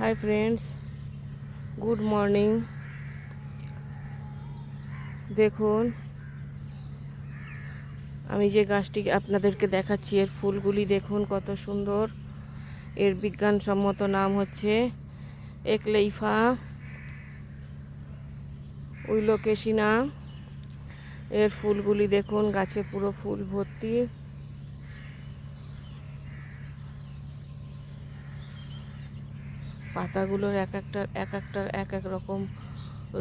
Hi friends good morning দেখুন, আমি যে গাছটি আপনাদেরকে দেখাচ্ছি, এর ফুলগুলি দেখুন কত সুন্দর। এর বিজ্ঞানসম্মত নাম হচ্ছে একলেইফা উইলোকেশিনা। এর ফুলগুলি দেখুন, গাছে পুরো ফুল ভর্তি। পাতাগুলোর এক একটার এক একটার এক এক রকম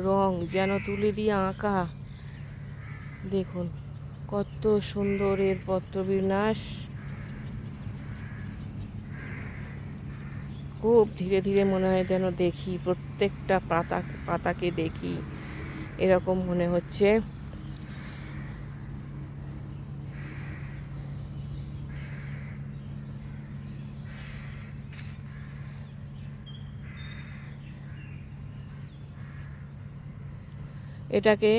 রং যেন তুলে দিয়ে আঁকা। দেখুন, কত সুন্দর এর পত্রবিন্যাস খুব ধীরে ধীরে মনে হয় যেন দেখি, প্রত্যেকটা পাতা, পাতাকে দেখি। এরকম মনে হচ্ছে। এটাকে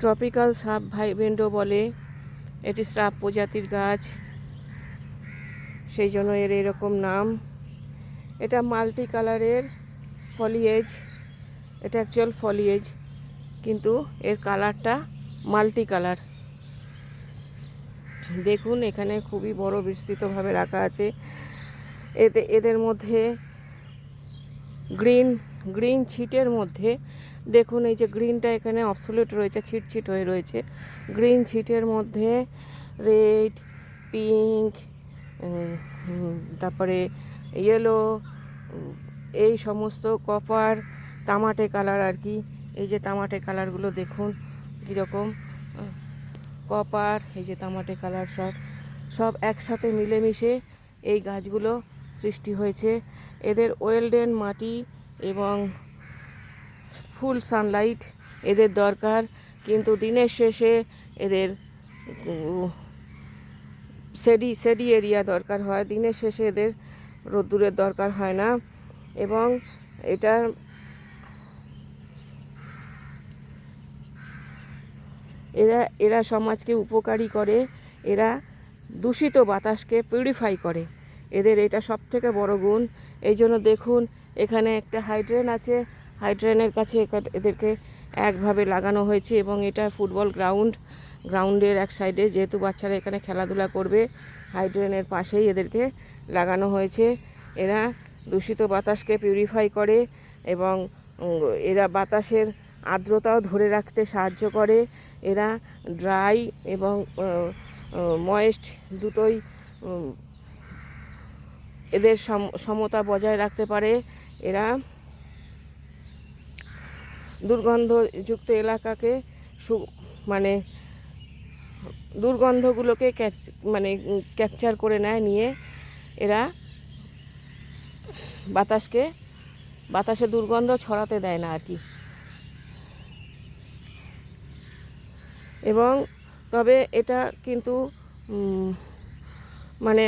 ট্রপিক্যাল সাব ভাইবেন্ডো বলে। এটি স্রাব প্রজাতির গাছ। সেই জন্য এর এরকম নাম। এটা মাল্টি কালারের ফলিয়েজ এটা অ্যাকচুয়াল ফলিয়েজ কিন্তু এর কালারটা মাল্টি কালার দেখুন, এখানে খুবই বড় বিস্তৃতভাবে রাখা আছে। এতে, এদের মধ্যে গ্রিন গ্রিন ছিটের মধ্যে, দেখুন এই যে গ্রিনটা এখানে অবসোলিউট রয়েছে, ছিট ছিট হয়ে রয়েছে। গ্রিন ছিটের মধ্যে রেড, পিঙ্ক তারপরে ইয়েলো এই সমস্ত কপার, তামাটে কালার আর কি। এই যে তামাটে কালারগুলো দেখুন, কীরকম কপার, এই যে তামাটে কালার সব সব একসাথে মিলেমিশে এই গাছগুলো সৃষ্টি হয়েছে। এদের ওয়েলডেন মাটি এবং ফুল সানলাইট এদের দরকার, কিন্তু দিনের শেষে এদের সেডি সেডি এরিয়া দরকার হয়। দিনের শেষে এদের রোদ্দুরের দরকার হয় না এবং এটা এরা এরা সমাজকে উপকারী করে, এরা দূষিত বাতাসকে পিউরিফাই করে। এদের এটা সব থেকে বড় গুণ। এই জন্য দেখুন এখানে একটা হাইড্রেন আছে। হাইড্রেনের কাছে এদেরকে একভাবে লাগানো হয়েছে এবং এটা ফুটবল গ্রাউন্ড। গ্রাউন্ডের এক সাইডে যেহেতু বাচ্চারা এখানে খেলাধুলা করবে, হাইড্রেনের পাশেই এদেরকে লাগানো হয়েছে। এরা দূষিত বাতাসকে পিউরিফাই করে এবং এরা বাতাসের আর্দ্রতাও ধরে রাখতে সাহায্য করে। এরা ড্রাই এবং ময়েস্ট দুটোই এদের সম- সমতা বজায় রাখতে পারে। এরা দুর্গন্ধযুক্ত এলাকাকে সু মানে দুর্গন্ধগুলোকে মানে ক্যাপচার করে নেয়, নিয়ে এরা বাতাসকে, বাতাসে দুর্গন্ধ ছড়াতে দেয় না আর কি। এবং তবে এটা কিন্তু মানে